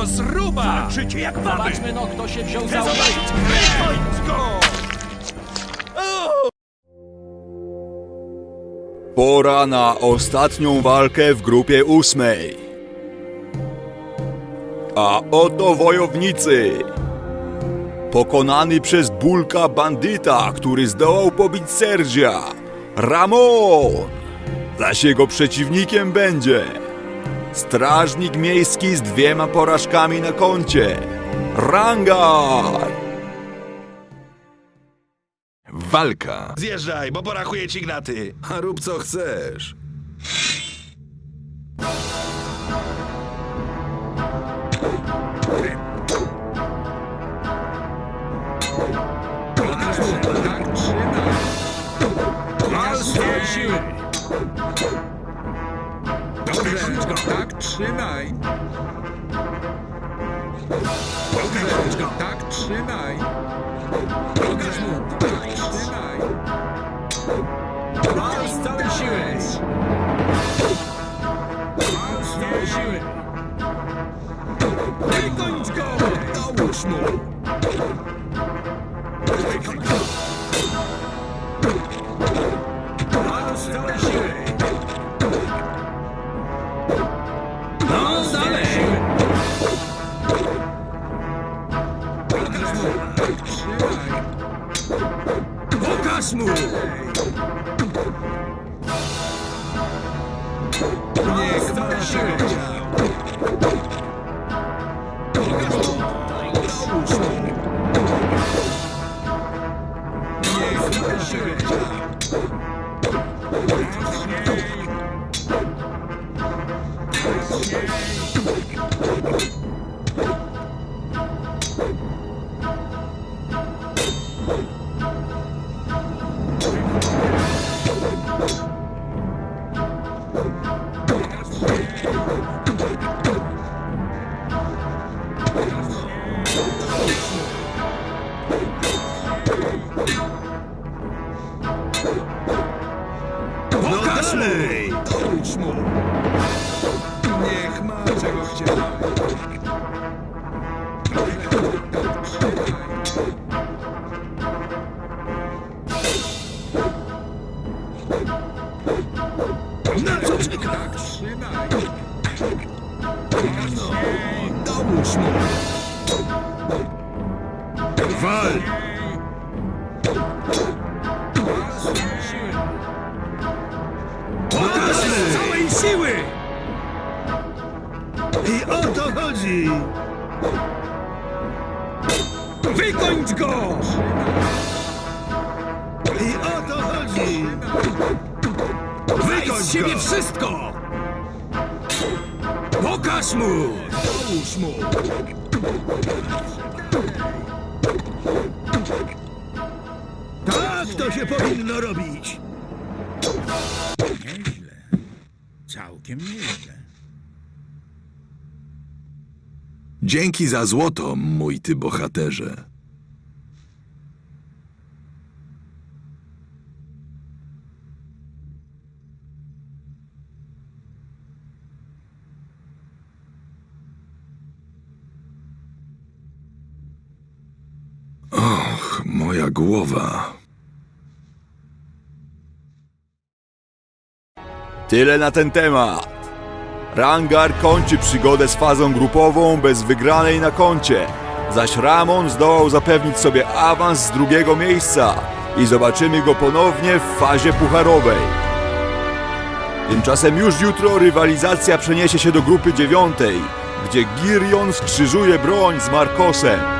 Rozruba! Życie jak baby! Zobaczmy no, kto się wziął za uwagę. zobaczyć go! Pora na ostatnią walkę w grupie ósmej. A oto wojownicy. Pokonany przez Bulka bandyta, który zdołał pobić Sergia. Ramon. Zaś jego przeciwnikiem będzie strażnik miejski z dwiema porażkami na koncie. Rangar. Walka. Zjeżdżaj, bo porachuję ci gnaty. A rób co chcesz. Masz siły! Dobrze, tak trzymaj. Go. Tak trzymaj. Pokaż mu. Tak trzymaj. Masz z całej siły! Masz z całej siły! Wykończ go. Dołóż mu. Pokaż mu. Tak trzymaj. Pokaż mu! Pokaż mu. Dołóż mu. Niech ma Pokaż mu! Niech ma czego chciał. Na co czeka? Trzymaj. No, dołóż mu. Wal! Siły! I o to chodzi! Wykończ go! I o to chodzi! Wykończ z siebie wszystko! Pokaż mu! Dołóż mu. Tak to się powinno robić! Całkiem nieźle. Dzięki za złoto, mój ty bohaterze. Och, moja głowa. Tyle na ten temat. Rangar kończy przygodę z fazą grupową bez wygranej na koncie, zaś Ramon zdołał zapewnić sobie awans z drugiego miejsca i zobaczymy go ponownie w fazie pucharowej. Tymczasem już jutro rywalizacja przeniesie się do grupy dziewiątej, gdzie Girion skrzyżuje broń z Markosem.